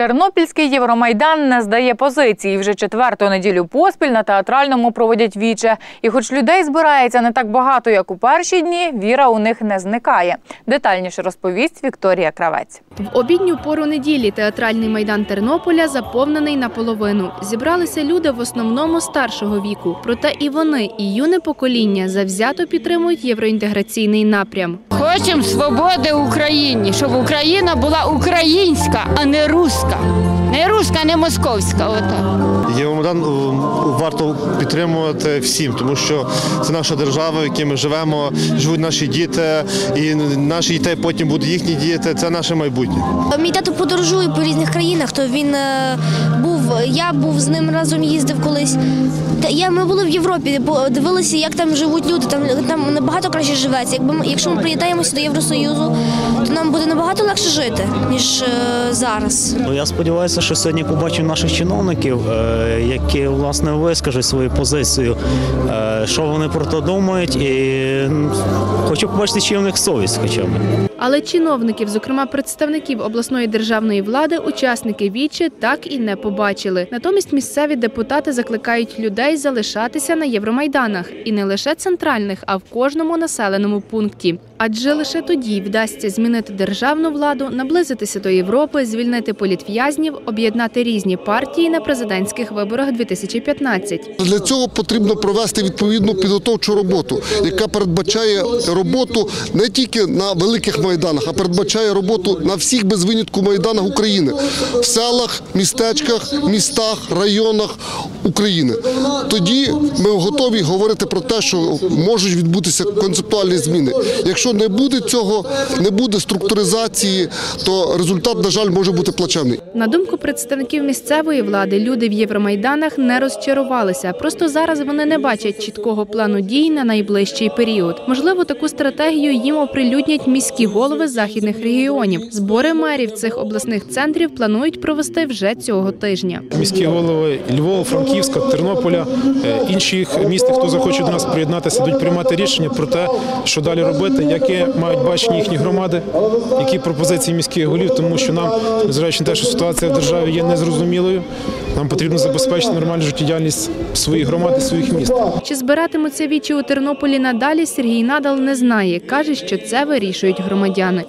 Тернопільський Євромайдан не здає позиції. Вже четверту неділю поспіль на театральному проводять віче. І хоч людей збирається не так багато, як у перші дні, віра у них не зникає. Детальніше розповість Вікторія Кравець. В обідню пору неділі театральний майдан Тернополя заповнений наполовину. Зібралися люди в основному старшого віку. Проте і вони, і юне покоління завзято підтримують євроінтеграційний напрям. Хочемо свободи Україні, щоб Україна була українська, а не руська. Не руська, не московська. Отак. Євромайдан е, варто підтримувати всім, тому що це наша держава, в якій ми живемо, живуть наші діти, і наші дітей потім будуть їхні діти. Це наше майбутнє. Мій тато подорожує по різних країнах, то він е, я був з ним разом їздив колись. Та я ми були в Європі, дивилися, як там живуть люди. Там там набагато краще живеться. Якби ми, якщо ми приєднаємося до Євросоюзу, то нам буде набагато легше жити ніж е, зараз. Ну, Я сподіваюся, що сьогодні побачу наших чиновників, е, які власне вискажуть свою позицію, е, що вони про це думають, і м, хочу побачити, чи в них совість хоча б. Але чиновників, зокрема представників обласної державної влади, учасники вічі так і не побачили. Натомість місцеві депутати закликають людей залишатися на євромайданах і не лише центральних, а в кожному населеному пункті. Адже лише тоді вдасться змінити державну владу, наблизитися до Європи, звільнити політв'язнів, об'єднати різні партії на президентських виборах 2015. Для цього потрібно провести відповідну підготовчу роботу, яка передбачає роботу не тільки на великих майданах, а передбачає роботу на всіх без винятку майданах України. В селах, містечках, містах, районах України. Тоді ми готові говорити про те, що можуть відбутися концептуальні зміни. Якщо не буде цього, не буде структуризації, то результат, на жаль, може бути плачевний. На думку представників місцевої влади, люди в Євромайданах не розчарувалися. Просто зараз вони не бачать чіткого плану дій на найближчий період. Можливо, таку стратегію їм оприлюднять міські голови західних регіонів. Збори мерів цих обласних центрів планують провести вже цього тижня. міські голови Львова, Франківська, Тернополя, е, інших міст, хто захоче до нас приєднатися, будуть приймати рішення про те, що далі робити, яке мають бачення їхні громади, які пропозиції міських голів, тому що нам, незважаючи на те, що ситуація в державі є незрозумілою, нам потрібно забезпечити нормальну життєдіяльність своїх громад і своїх міст. Чи збиратимуться вічі у Тернополі надалі? Сергій Надал не знає. каже, що це вирішують громадяни.